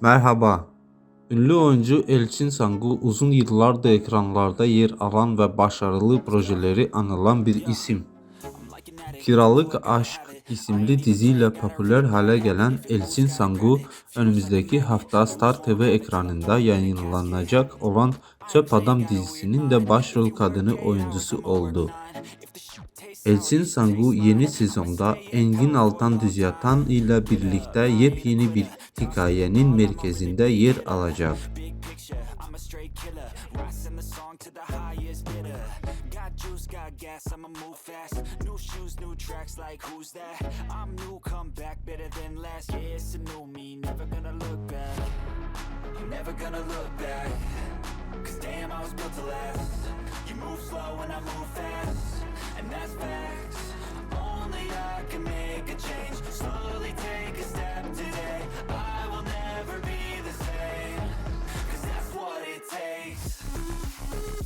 Merhaba. Ünlü oyuncu Elçin Sangu uzun yıllardır ekranlarda yer alan ve başarılı projeleri anılan bir isim. Kiralık Aşk isimli diziyle popüler hale gelen Elçin Sangu, önümüzdeki hafta Star TV ekranında yayınlanacak olan Çöp Adam dizisinin de başrol kadını oyuncusu oldu. Elçin Sangu yeni sezonda Engin Altan Düzyatan ile birlikte yepyeni bir hikayenin merkezinde yer alacak. Never gonna look back. Cause damn, I was built to last. Thank you.